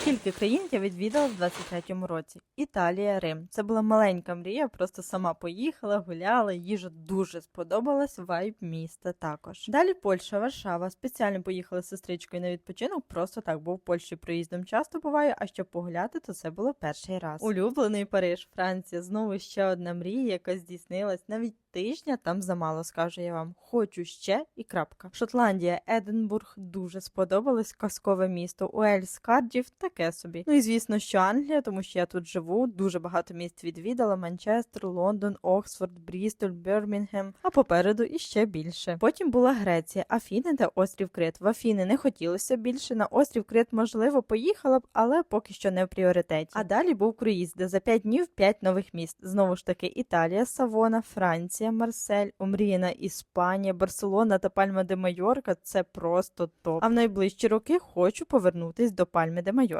Скільки країн я відвідала в 23-му році? Італія, Рим. Це була маленька мрія, просто сама поїхала, гуляла, їжа дуже сподобалась, вайб міста також. Далі Польща, Варшава. Спеціально поїхала з сестричкою на відпочинок, просто так, бо в Польщі проїздом часто буваю, а щоб погуляти, то це було перший раз. Улюблений Париж, Франція. Знову ще одна мрія, яка здійснилась. Навіть тижня там замало, скажу я вам. Хочу ще і крапка. Шотландія, Единбург дуже сподобалось. Казкове місто. Уельс, Кардів, таке собі. Ну і звісно, що Англія, тому що я тут живу. Дуже багато міст відвідала: Манчестер, Лондон, Оксфорд, Брістоль, Бірмінгем. А попереду іще більше. Потім була Греція, Афіни та острів Крит. В Афіни не хотілося більше. На острів Крит, можливо, поїхала б, але поки що не в пріоритеті. А далі був круїз, де за 5 днів 5 нових міст. Знову ж таки, Італія, Савона, Франція, Марсель, омріяна Іспанія, Барселона та Пальма де Майорка це просто топ. А в найближчі роки хочу повернутись до Пальми де Майорки.